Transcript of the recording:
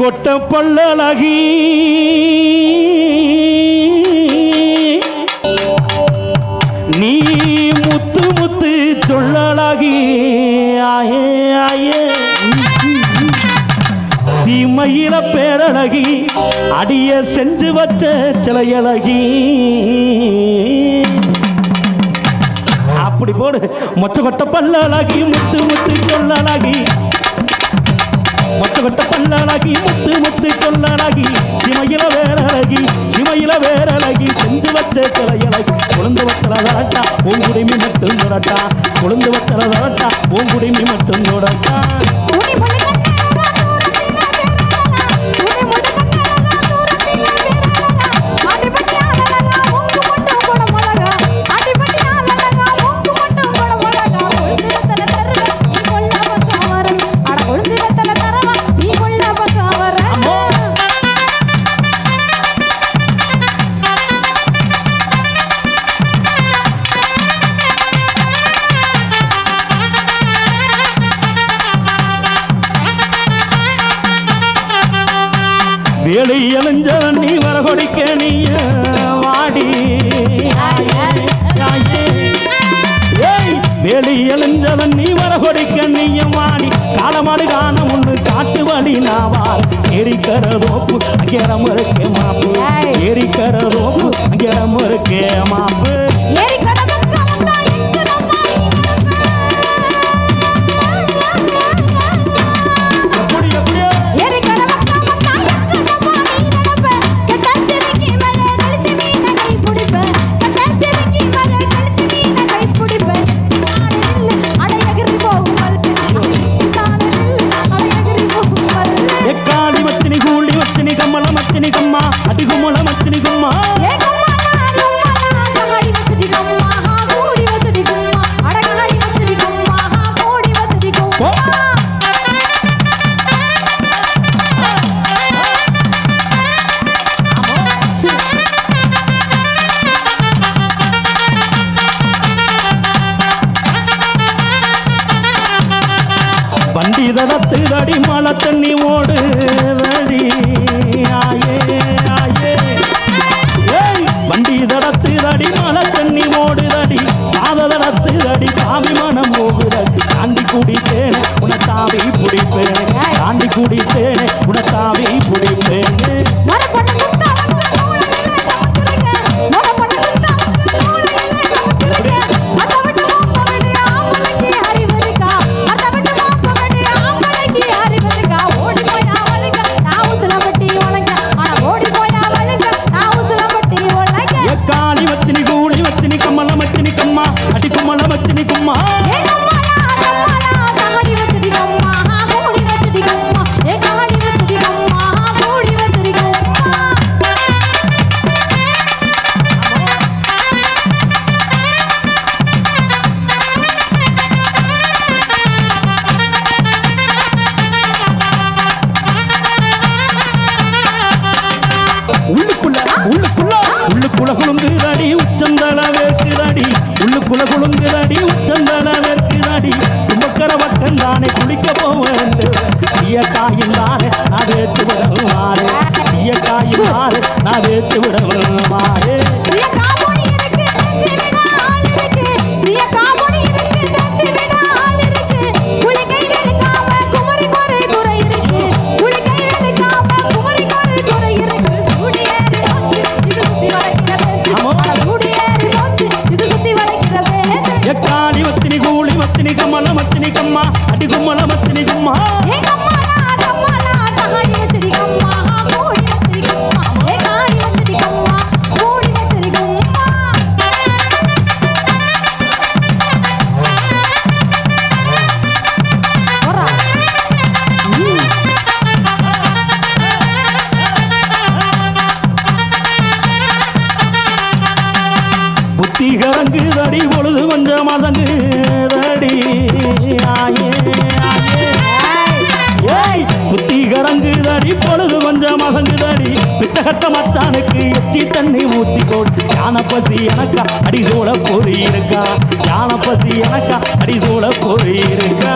கொட்ட பல்லழகி. நீ முத்து முத்து சொல்லழகி. ஆயே ஆயே. சீமையில பேரழகி அடிய செஞ்சு வச்ச சிலையழகி. அப்படி போடு. மொச்ச கொட்ட பல்லழகி முத்து முத்து சொல்லழகி. மொத்த கொட்ட பல்லழகி முத்து முத்து சொல்லழகி சிமையில வேறழகி சிமையில வேறழகி செஞ்சு வச்ச சிலையழகி. குழந்து வச்சல வரட்டா பூங்குடிமி மட்டும் நுடட்டா குழந்து வச்சல வரட்டா பூங்குடிமி மட்டும் நுடட்டா வேலை எழிஞ்சவன் நீ வரகொடிக்க நீ வாடி. ஏய் வேலி எழிஞ்சவன் நீ வரகொடிக்க நீயும் வாடி. காலமாடு காணம் ஒன்று காட்டு வழி நாவார். எரிக்கிற ரோப்பு அங்கேரம் இருக்கே மாப்பு. எரிக்கிற ரோப்பு அங்கேரம் இருக்கே மாப்பு. வண்டி தடத்து தடி மழை தண்ணி ஓடு வழி. ஆயே ஆயே. ஏய் வண்டி தடத்து தடி மழை தண்ணி ஓடு தடி. பாத தடத்து தடி சாமி மனம் போகுதடி தாண்டி குடித்தேன் உன தாவி பிடிப்பேன் தாண்டி குடித்தேன் உன தாவி பிடிப்பேன் வேர்க்குதடி உள்ளுக்குள்ள குழுங்குதடி உச்சந்தல வேர்க்குதடி தும்பக்கர வட்டம் தானே குளிக்க போவேன் ஐயக்காயின் தானே நான் வேத்து விடவாரு ஐயக்காயின் தானே நான் வேத்து விடவாரு மாறு கூடி வச்சடி கம்மா. ஏ காடி வச்சடி கம்மா. கூடி வச்சடி கம்மா போறா. புத்தி கலங்கு தடி மதங்கு தடி ஆயே. ஏய் புத்தி கலங்கு தடி பொழுது கொஞ்சம் மதங்கு தடி பிச்சகட்ட மச்சானுக்கு எச்சி தண்ணி ஊத்தி கோடு. யானை பசி எனக்கா அடி சூழ பொறி இருக்கா யானை பசி எனக்கா அடி சூழ பொறி இருக்கா